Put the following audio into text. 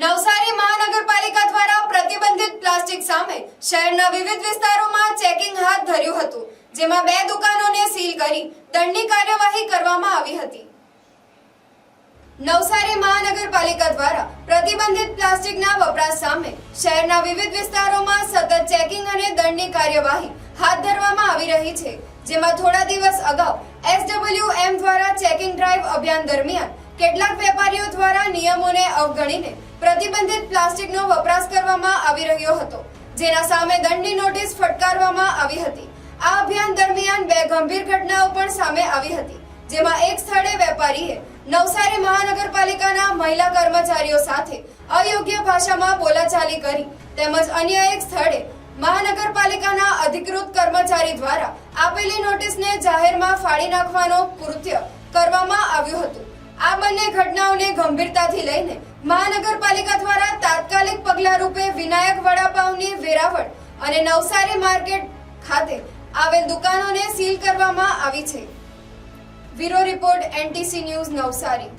નવસારી મહાનગરપાલિકા દ્વારા પ્રતિબંધિત પ્લાસ્ટિક સામે શહેરના વિવિધ વિસ્તારોમાં ચેકિંગ હાથ ધર્યું હતું, જેમાં બે દુકાનોને સીલ કરી દંડની કાર્યવાહી કરવામાં આવી હતી. નવસારી મહાનગરપાલિકા દ્વારા પ્રતિબંધિત પ્લાસ્ટિકના વપરાશ સામે શહેરના વિવિધ વિસ્તારોમાં સતત ચેકિંગ અને દંડની કાર્યવાહી હાથ ધરવામાં આવી રહી છે, જેમાં થોડા દિવસ અગાઉ એસડબલ્યુએમ દ્વારા ચેકિંગ ડ્રાઈવ અભિયાન દરમિયાન કેટલાક વેપારીઓ દ્વારા નિયમોને અવગણીને પ્રતિબંધિત પ્લાસ્ટિકનો વપરાશ કરવામાં આવી રહ્યો હતો, જેના સામે દંડની નોટિસ ફટકારવામાં આવી હતી. આ અભિયાન દરમિયાન બે ગંભીર ઘટનાઓ પણ સામે આવી હતી, જેમાં એક સ્થળે વેપારીએ નવસારી મહાનગરપાલિકાના મહિલા કર્મચારીઓ સાથે અયોગ્ય ભાષામાં બોલાચાલી કરી, તેમજ અન્ય એક સ્થળે મહાનગરપાલિકાના અધિકૃત કર્મચારી દ્વારા આપેલી નોટિસને જાહેરમાં ફાડી નાખવાનો કૃત્ય કરવામાં આવ્યું હતું. આ બંને ઘટનાઓને ગંભીરતાથી લઈને મહાનગરપાલિકા દ્વારા તાત્કાલિક પગલા રૂપે વિનાયક વડાપાવની વેરાવળ અને નવસારી માર્કેટ ખાતે આવેલ દુકાનોને સીલ કરવામાં આવી છે. Bureau report NTC news Navsari.